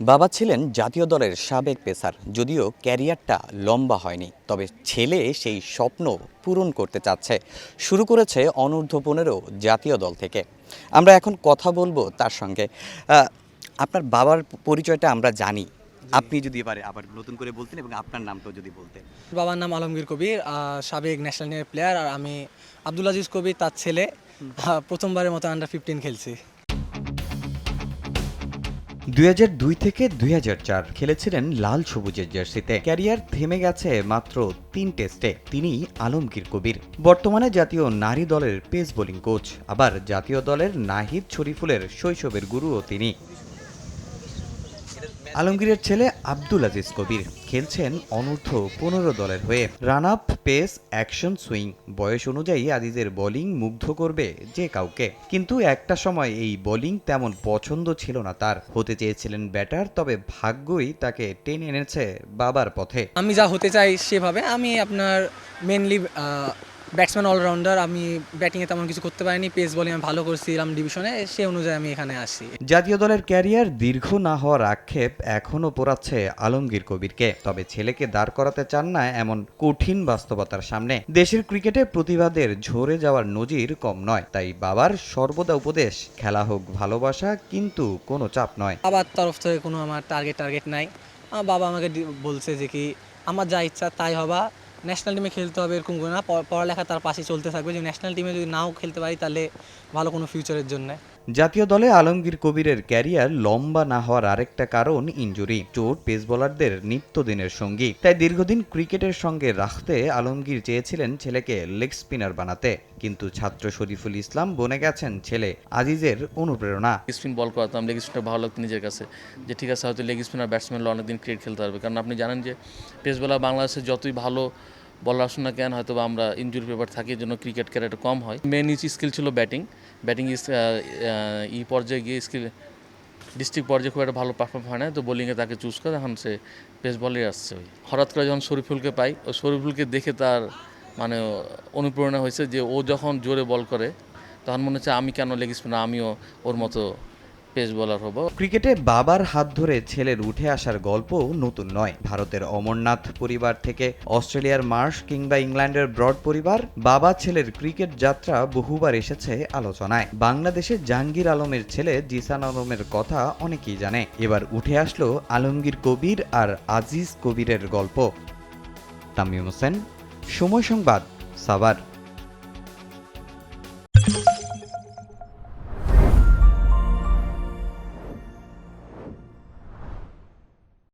বাবা ছিলেন জাতীয় দলের সাবেক পেসার যদিও ক্যারিয়ারটা লম্বা হয়নি তবে ছেলে সেই স্বপ্ন পূরণ করতে চাচ্ছে। শুরু করেছে অনূর্ধ্ব পনেরো জাতীয় দল থেকে। আমরা এখন কথা বলব তার সঙ্গে। আপনার বাবার পরিচয়টা আমরা জানি। আপনি যদি এবারে আবার নতুন করে বলতেন এবং আপনার নামটাও যদি বলতেন। বাবার নাম আলমগীর কবির সাবেক ন্যাশনাল প্লেয়ার আর আমি আব্দুল আজিজ কবির তার ছেলে। প্রথমবারের মতো আন্ডার ফিফটিন খেলছি। দুই থেকে দুই হাজার চার খেলেছিলেন লাল সবুজের জার্সিতে। ক্যারিয়ার থেমে গেছে মাত্র তিন টেস্টে। তিনি আলমগীর কবির। বর্তমানে জাতীয় নারী দলের পেস বোলিং কোচ। আবার জাতীয় দলের নাহিদ শরীফুলের শৈশবের গুরুও তিনি। আলমগীরের ছেলে আব্দুল আজিজ কবির খেলছেন অনূর্ধ্ব পনেরো দলের হয়ে। Run up, pace, action, swing. বয়স অনুযায়ী আজিজের বোলিং মুগ্ধ করবে যে কাউকে। কিন্তু একটা সময় এই বোলিং তেমন পছন্দ ছিল না তার। হতে চেয়েছিলেন ব্যাটার, তবে ভাগ্যই তাকে টেনে এনেছে বাবার পথে। আমি যা হতে চাই সেভাবে, আমি আপনার মেনলি ব্যাটসম্যান অলরাউন্ডার আমি ব্যাটিংয়ে তেমন কিছু করতে পারিনি পেস বলিং আমি ভালো করছিলাম ডিভিশনে সে অনুযায়ী আমি এখানে আসি। জাতীয় দলের ক্যারিয়ার দীর্ঘ না হওয়ার আক্ষেপ এখনও পোড়াচ্ছে আলমগীর কবিরকে তবে ছেলেকে দাঁড় করাতে চান না এমন কঠিন বাস্তবতার সামনে। দেশের ক্রিকেটে প্রতিবাদের ঝরে যাওয়ার নজির কম নয় তাই বাবার সর্বদা উপদেশ খেলা হোক ভালোবাসা কিন্তু কোনো চাপ নয়। বাবার তরফ থেকে কোনো আমার টার্গেট টার্গেট নাই। আমার বাবা আমাকে বলছে যে কি আমার যা ইচ্ছা তাই হবা ন্যাশনাল টিমে খেলতে হবে এরকম করে না। পড়ালেখা তার পাশে চলতে থাকবে। যদি ন্যাশনাল টিমে যদি নাও খেলতে পারি, তাহলে ভালো কোনো ফিউচারের জন্য। জাতীয় দলে আলমগীর কবিরের ক্যারিয়ার লম্বা না হওয়ার আরেকটা কারণ ইনজুরি। চোট পেস বোলারদের নিত্যদিনের সঙ্গী। তাই দীর্ঘদিন ক্রিকেটের সঙ্গে রাখতে আলমগীর চেয়েছিলেন ছেলেকে লেগ স্পিনার বানাতে। কিন্তু ছাত্র শরীফুল ইসলাম বনে গেছেন ছেলে আজিজের অনুপ্রেরণা। স্পিন বল করাতাম, লেগ স্পিনটা ভালো লাগতো নিজের কাছে। যে ঠিক আছে, হয়তো লেগ স্পিনার ব্যাটসম্যানরা অনেকদিন ক্রিকেট খেলতে পারবে। কারণ আপনি জানেন যে পেস বলার বাংলাদেশে যতই ভালো বলার আসুন না কেন হয়তো আমরা ইনজুরি পেপার থাকি জন্য ক্রিকেট ক্যারিয়ারটা কম হয়। মেন ইচ স্কিল ছিল ব্যাটিং ব্যাটিং ইস ই পর্যায়ে গিয়ে স্কিল ডিস্ট্রিক্ট পর্যায়ে খুব একটা ভালো পারফর্ম হয় না, তো বোলিংয়ে তাকে চুজ করে, এখন সে পেস বলেই আসছে ওই। হঠাৎ করে যখন শরীফুলকে পাই ওই শরীফুলকে দেখে তার মানে অনুপ্রেরণা হয়েছে যে ও যখন জোরে বল করে, তখন মনে হচ্ছে আমি কেন লেগ স্পিনার আমিও ওর মতো পেস বোলার হব। ক্রিকেটে বাবার হাত ধরে ছেলের উঠে আসার গল্প নতুন নয়। ভারতের অমরনাথ পরিবার থেকে অস্ট্রেলিয়ার মার্শ কিংবা ইংল্যান্ডের ব্রড পরিবার, বাবা ছেলের ক্রিকেট যাত্রা বহুবার এসেছে আলোচনায়। বাংলাদেশের জাহাঙ্গীর আলমের ছেলে জিসান আলমের কথা অনেকেই জানে। এবার উঠে আসলো আলমগীর কবির আর আজিজ কবিরের গল্প। তামিম হোসেন, সময় সংবাদ, সাভার।